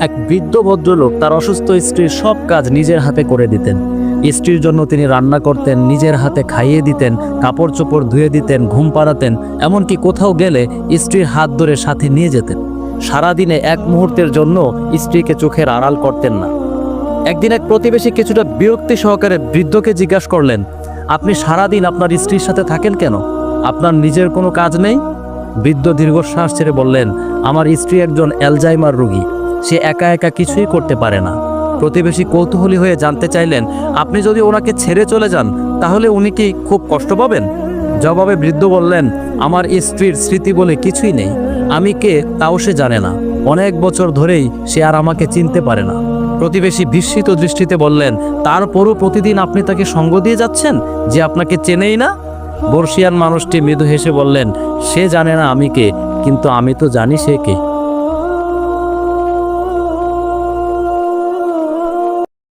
এক বৃদ্ধ ভদ্রলোক তার অসুস্থ স্ত্রীর সব কাজ নিজের হাতে করে দিতেন। স্ত্রীর জন্য তিনি রান্না করতেন, নিজের হাতে খাইয়ে দিতেন কাপড় চোপড় ধুয়ে দিতেন, ঘুম পাড়াতেন, এমনকি কোথাও গেলে স্ত্রীর হাত ধরে সাথে নিয়ে যেতেন। সারাদিনে এক মুহূর্তের জন্য স্ত্রীকে চোখের আড়াল করতেন না। একদিন এক প্রতিবেশী কিছুটা বিরক্তি সহকারে বৃদ্ধকে জিজ্ঞাসা করলেন, আপনি সারাদিন আপনার স্ত্রীর সাথে থাকেন কেন? আপনার নিজের কোনো কাজ নেই? বৃদ্ধ দীর্ঘশ্বাস ছেড়ে বললেন, আমার স্ত্রী একজন অ্যালজাইমার রোগী। সে একা একা কিছুই করতে পারে না। প্রতিবেশী কৌতূহলী হয়ে জানতে চাইলেন, আপনি যদি ওনাকে ছেড়ে চলে যান, তাহলে উনি কি খুব কষ্ট পাবেন? জবাবে বৃদ্ধ বললেন, আমার স্ত্রীর স্মৃতি বলে কিছুই নেই। আমি কে তাও সে জানে না। অনেক বছর ধরেই সে আর আমাকে চিনতে পারে না। প্রতিবেশী বিস্মিত দৃষ্টিতে বললেন, তারপরও প্রতিদিন আপনি তাকে সঙ্গ দিয়ে যাচ্ছেন যে আপনাকে চেনেই না? বর্ষিয়ান মানুষটি মৃদু হেসে বললেন, সে জানে না আমি কে, কিন্তু আমি তো জানি সে কে।